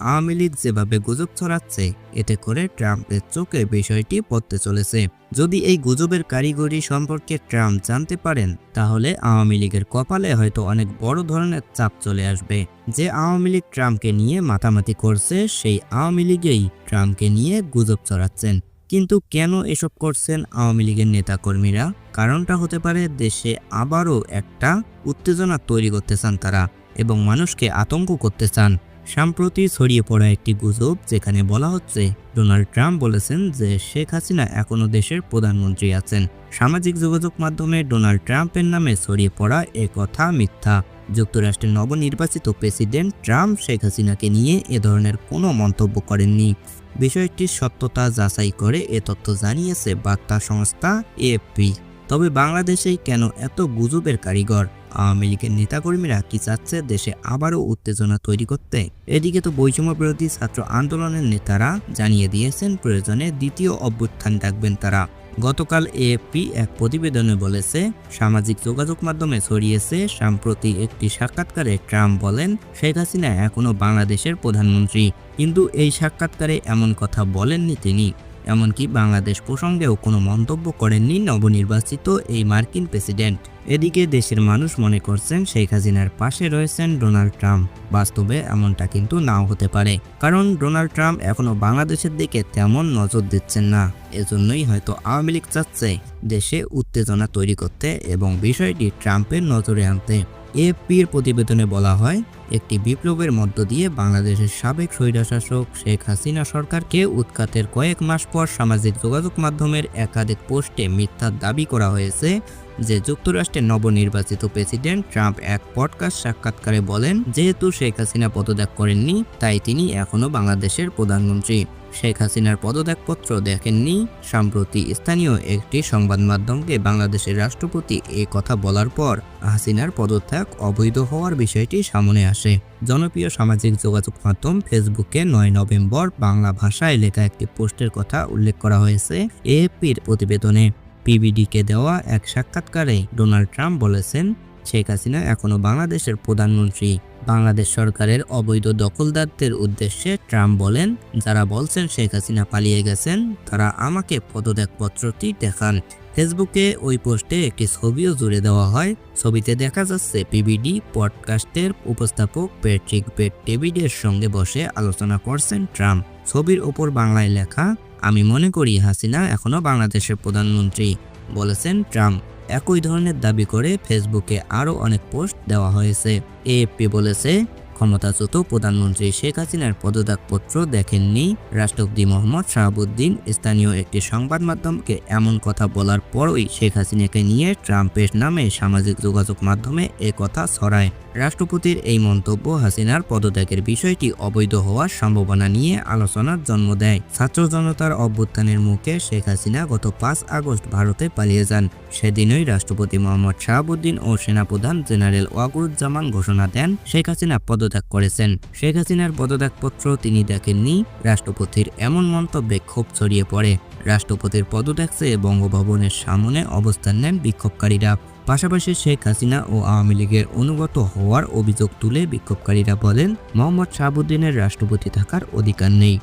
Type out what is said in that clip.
আওয়ামী লীগ যেভাবে গুজব ছড়াচ্ছে, এতে করে ট্রাম্পের চোখে বিষয়টি পড়তে চলেছে। যদি এই গুজবের কারিগরি সম্পর্কে ট্রাম্প জানতে পারেন, তাহলে আওয়ামী লীগের কপালে হয়তো অনেক বড় ধরনের চাপ চলে আসবে। যে আওয়ামী লীগ ট্রাম্পকে নিয়ে মাতামাতি করছে, সেই আওয়ামী লীগেই ট্রাম্পকে নিয়ে গুজব ছড়াচ্ছেন। কিন্তু কেন এসব করছেন আওয়ামী লীগের নেতাকর্মীরা? কারণটা হতে পারে দেশে আবারও একটা উত্তেজনা তৈরি করতে চান তারা এবং মানুষকে আতঙ্ক করতে চান। সম্প্রতি ছড়িয়ে পড়া একটি গুজব যেখানে বলা হচ্ছে, ডোনাল্ড ট্রাম্প বলেছেন যে শেখ হাসিনা এখনও দেশের প্রধানমন্ত্রী আছেন। সামাজিক যোগাযোগ মাধ্যমে ডোনাল্ড ট্রাম্পের নামে ছড়িয়ে পড়া এ কথা মিথ্যা। যুক্তরাষ্ট্রের নবনির্বাচিত প্রেসিডেন্ট ট্রাম্প শেখ হাসিনাকে নিয়ে এ ধরনের কোনো মন্তব্য করেননি। বিষয়টির সত্যতা যাচাই করে এ তথ্য জানিয়েছে বার্তা সংস্থা এএফপি। তবে বাংলাদেশেই কেন এত গুজবের কারিগর? আওয়ামী লীগের নেতাকর্মীরা কি চাচ্ছে দেশে আবারও উত্তেজনা তৈরি করতে? এদিকে তো বৈষম্য বিরোধী ছাত্র আন্দোলনের নেতারা জানিয়ে দিয়েছেন, প্রয়োজনে দ্বিতীয় অভ্যুত্থান ডাকবেন তারা। গতকাল এএফপি এক প্রতিবেদনে বলেছে, সামাজিক যোগাযোগ মাধ্যমে ছড়িয়েছে, সাম্প্রতি একটি সাক্ষাৎকারে ট্রাম্প বলেন, শেখ হাসিনা এখনও বাংলাদেশের প্রধানমন্ত্রী। কিন্তু এই সাক্ষাৎকারে এমন কথা বলেননি তিনি। এমনকি বাংলাদেশ প্রসঙ্গেও কোনো মন্তব্য করেননি নবনির্বাচিত এই মার্কিন প্রেসিডেন্ট। এদিকে দেশের মানুষ মনে করছেন শেখ হাসিনার পাশে রয়েছেন ডোনাল্ড ট্রাম্প। বাস্তবে এমনটা কিন্তু নাও হতে পারে। কারণ ডোনাল্ড ট্রাম্প এখনও বাংলাদেশের দিকে তেমন নজর দিচ্ছেন না। এজন্যই হয়তো আওয়ামী লীগ চাচ্ছে দেশে উত্তেজনা তৈরি করতে এবং বিষয়টি ট্রাম্পের নজরে আনতে। এএফপির প্রতিবেদনে বলা হয়, একটি বিপ্লবের মধ্য দিয়ে বাংলাদেশের সাবেক স্বৈরাশাসক শেখ হাসিনা সরকারকে উৎখাতের কয়েক মাস পর সামাজিক যোগাযোগ মাধ্যমের একাধিক পোস্টে মিথ্যা দাবি করা হয়েছে যে যুক্তরাষ্ট্রের নবনির্বাচিত প্রেসিডেন্ট ট্রাম্প এক পডকাস্ট সাক্ষাৎকারে বলেন, যেহেতু শেখ হাসিনা পদত্যাগ করেননি, তাই তিনি এখনও বাংলাদেশের প্রধানমন্ত্রী। শেখ হাসিনার পদত্যাগপত্র দেখেননি। সম্প্রতি স্থানীয় একটি সংবাদ মাধ্যমকে বাংলাদেশের রাষ্ট্রপতি এ কথা বলার পর হাসিনার পদত্যাগ অবৈধ হওয়ার বিষয়টি সামনে আসে। জনপ্রিয় সামাজিক যোগাযোগ মাধ্যম ফেসবুকে নয় নভেম্বর বাংলা ভাষায় লেখা একটি পোস্টের কথা উল্লেখ করা হয়েছে এএফপির প্রতিবেদনে। পিবিডিকে দেওয়া এক সাক্ষাৎকারে ডোনাল্ড ট্রাম্প বলেছেন, শেখ হাসিনা এখনও বাংলাদেশের প্রধানমন্ত্রী। বাংলাদেশ সরকারের অবৈধ দখলদারদের উদ্দেশ্যে ট্রাম্প বলেন, যারা বলছেন শেখ হাসিনা পালিয়ে গেছেন, তারা আমাকে পদত্যাগপত্রটি দেখান। ফেসবুকে ওই পোস্টে একটি ছবিও জুড়ে দেওয়া হয়। ছবিতে দেখা যাচ্ছে পিবিডি পডকাস্টের উপস্থাপক প্যাট্রিক বেট ডেভিডের সঙ্গে বসে আলোচনা করছেন ট্রাম্প। ছবির ওপর বাংলায় লেখা, আমি মনে করি হাসিনা এখনও বাংলাদেশের প্রধানমন্ত্রী। বলেছেন ট্রাম্প। একই ধরনের দাবি করে ফেসবুকে আরও অনেক পোস্ট দেওয়া হয়েছে। এএফপি বলেছে ক্ষমতাচ্যুত প্রধানমন্ত্রী শেখ হাসিনার পদত্যাগপত্র দেখেননি রাষ্ট্রপতি মোহাম্মদ শাহাবুদ্দিন। স্থানীয় একটি সংবাদ মাধ্যমকে এমন কথা বলার পরই শেখ হাসিনাকে নিয়ে ট্রাম্পের নামে সামাজিক যোগাযোগ মাধ্যমে এ কথা ছড়ায়। রাষ্ট্রপতির এই মন্তব্য হাসিনার পদত্যাগের বিষয়টি অবৈধ হওয়ার সম্ভাবনা নিয়ে আলোচনার জন্ম দেয়। ছাত্র জনতার অভ্যুত্থানের মুখে শেখ হাসিনা গত পাঁচ আগস্ট ভারতে পালিয়ে যান। সেদিনই রাষ্ট্রপতি মোহাম্মদ শাহাবুদ্দিন ও সেনাপ্রধান জেনারেল ওয়াকুরুজ্জামান ঘোষণা দেন, শেখ হাসিনা পদত্যাগ করেছেন। শেখ হাসিনার পদত্যাগপত্র তিনি দেখেননি। রাষ্ট্রপতির এমন মন্তব্যে ক্ষোভ ছড়িয়ে পড়ে। রাষ্ট্রপতির পদত্যাগ চেয়ে বঙ্গভবনের সামনে অবস্থান নেন বিক্ষোভকারীরা। পাশাপাশি শেখ হাসিনা ও আওয়ামী লীগের অনুগত হওয়ার অভিযোগ তুলে বিক্ষোভকারীরা বলেন, মোহাম্মদ শাহাবুদ্দিনের রাষ্ট্রপতি থাকার অধিকার নেই।